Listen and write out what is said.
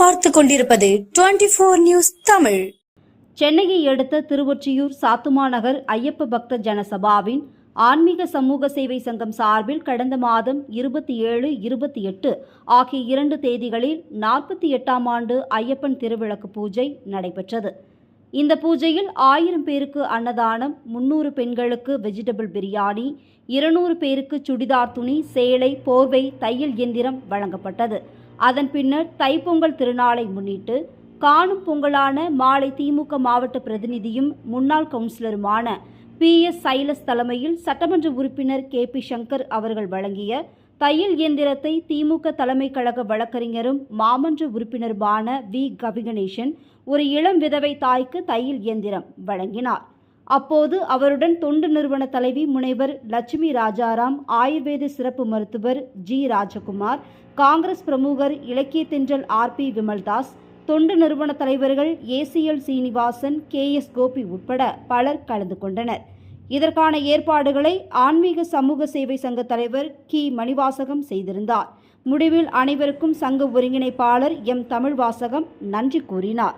பார்த்து கொண்டிருப்பது twenty news Tamil. சென்னையை அடுத்த திருவொற்றியூர் சாத்துமாநகர் ஐயப்ப பக்த ஜனசபாவின் ஆன்மீக சமூக சேவை சங்கம் சார்பில் கடந்த மாதம் இருபத்தி ஏழு இருபத்தி எட்டு ஆகிய இரண்டு தேதிகளில் நாற்பத்தி எட்டாம் ஆண்டு ஐயப்பன் திருவிளக்கு பூஜை நடைபெற்றது. இந்த பூஜையில் ஆயிரம் பேருக்கு அன்னதானம் முன்னூறு பெண்களுக்கு வெஜிடபிள் பிரியாணி இருநூறு பேருக்கு சுடிதார் துணி சேலை போர்வை தையல் இயந்திரம் வழங்கப்பட்டது. அதன் பின்னர் தைப்பொங்கல் திருநாளை முன்னிட்டு காணும் பொங்கலான மாலை திமுக மாவட்ட பிரதிநிதியும் முன்னாள் கவுன்சிலருமான பி எஸ் சைலஸ் தலைமையில் சட்டமன்ற உறுப்பினர் கே பி சங்கர் அவர்கள் வழங்கிய தையல் இயந்திரத்தை திமுக தலைமை கழக வழக்கறிஞரும் மாமன்ற உறுப்பினருமான வி. கவிகணேசன் ஒரு இளம் விதவை தாய்க்கு தையல் இயந்திரம் வழங்கினார். அப்போது அவருடன் தொண்டு நிறுவன தலைவி முனைவர் லட்சுமி ராஜாராம் ஆயுர்வேத சிறப்பு மருத்துவர் ஜி. ராஜகுமார் காங்கிரஸ் பிரமுகர் இலக்கிய தென்றல் ஆர். பி. விமல்தாஸ் தொண்டு நிறுவன தலைவர்கள் ACL Srinivasan K. S. Gopi உட்பட பலர் கலந்து கொண்டனர். இதற்கான ஏற்பாடுகளை ஆன்மீக சமூக சேவை சங்க தலைவர் கி. மணிவாசகம் செய்திருந்தார். முடிவில் அனைவருக்கும் சங்க ஒருங்கிணைப்பாளர் எம். தமிழ்வாசகம் நன்றி கூறினார்.